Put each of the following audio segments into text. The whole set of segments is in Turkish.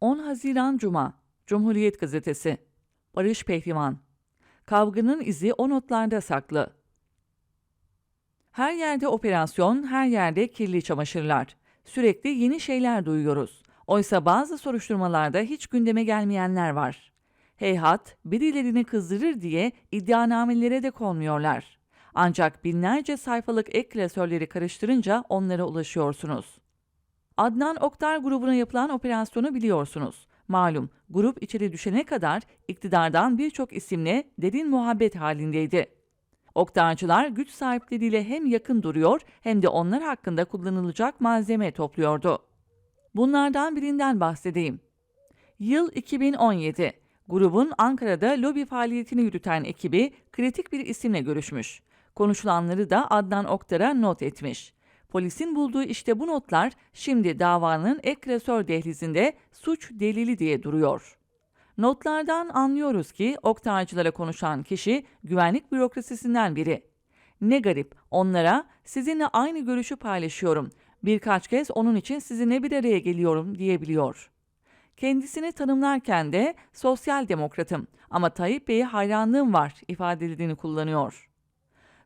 10 Haziran Cuma Cumhuriyet Gazetesi Barış Pehlivan Kavganın izi o notlarda saklı. Her yerde operasyon, her yerde kirli çamaşırlar. Sürekli yeni şeyler duyuyoruz. Oysa bazı soruşturmalarda hiç gündeme gelmeyenler var. Heyhat, birilerini kızdırır diye iddianamelere de konmuyorlar. Ancak binlerce sayfalık ek klasörleri karıştırınca onlara ulaşıyorsunuz. Adnan Oktar grubuna yapılan operasyonu biliyorsunuz. Malum grup içeri düşene kadar iktidardan birçok isimle derin muhabbet halindeydi. Oktarcılar güç sahipleriyle hem yakın duruyor hem de onlar hakkında kullanılacak malzeme topluyordu. Bunlardan birinden bahsedeyim. Yıl 2017. Grubun Ankara'da lobi faaliyetini yürüten ekibi kritik bir isimle görüşmüş. Konuşulanları da Adnan Oktar'a not etmiş. Polisin bulduğu işte bu notlar şimdi davanın ek klasör dehlizinde suç delili diye duruyor. Notlardan anlıyoruz ki Oktarcılara konuşan kişi güvenlik bürokrasisinden biri. Ne garip onlara sizinle aynı görüşü paylaşıyorum. Birkaç kez onun için sizinle bir araya geliyorum diyebiliyor. Kendisini tanımlarken de sosyal demokratım ama Tayyip Bey'e hayranlığım var ifadelerini kullanıyor.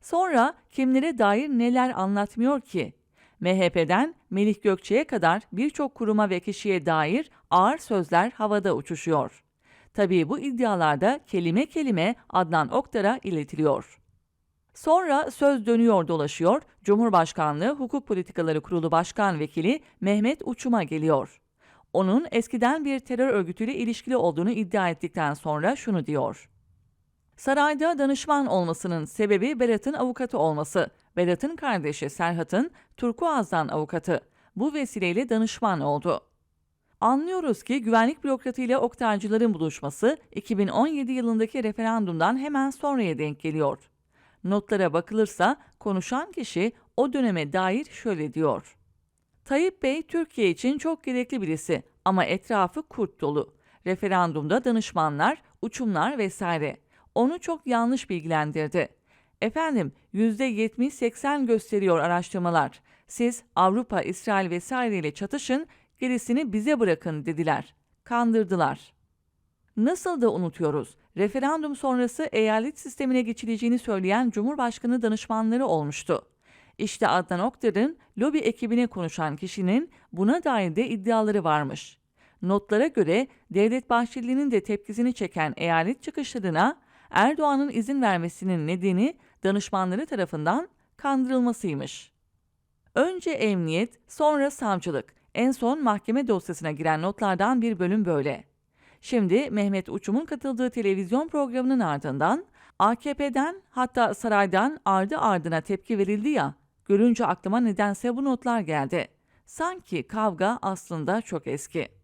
Sonra kimlere dair neler anlatmıyor ki? MHP'den Melih Gökçe'ye kadar birçok kuruma ve kişiye dair ağır sözler havada uçuşuyor. Tabii bu iddialarda kelime kelime Adnan Oktar'a iletiliyor. Sonra söz dönüyor dolaşıyor, Cumhurbaşkanlığı Hukuk Politikaları Kurulu Başkan Vekili Mehmet Uçum'a geliyor. Onun eskiden bir terör örgütüyle ilişkili olduğunu iddia ettikten sonra şunu diyor. Sarayda danışman olmasının sebebi Berat'ın avukatı olması. Berat'ın kardeşi Serhat'ın Turkuaz'dan avukatı. Bu vesileyle danışman oldu. Anlıyoruz ki güvenlik bürokratı ile oktarcıların buluşması 2017 yılındaki referandumdan hemen sonraya denk geliyor. Notlara bakılırsa konuşan kişi o döneme dair şöyle diyor. Tayyip Bey Türkiye için çok gerekli birisi ama etrafı kurt dolu. Referandumda danışmanlar, uçumlar vesaire. Onu çok yanlış bilgilendirdi. Efendim %70-80 gösteriyor araştırmalar. Siz Avrupa, İsrail vesaire ile çatışın, gerisini bize bırakın dediler. Kandırdılar. Nasıl da unutuyoruz. Referandum sonrası eyalet sistemine geçileceğini söyleyen Cumhurbaşkanı danışmanları olmuştu. İşte Adnan Oktar'ın lobi ekibine konuşan kişinin buna dair de iddiaları varmış. Notlara göre Devlet Bahçeli'nin de tepkisini çeken eyalet çıkışlarına Erdoğan'ın izin vermesinin nedeni danışmanları tarafından kandırılmasıymış. Önce emniyet, sonra savcılık, en son mahkeme dosyasına giren notlardan bir bölüm böyle. Şimdi Mehmet Uçum'un katıldığı televizyon programının ardından AKP'den hatta saraydan ardı ardına tepki verildi ya, görünce aklıma nedense bu notlar geldi. Sanki kavga aslında çok eski.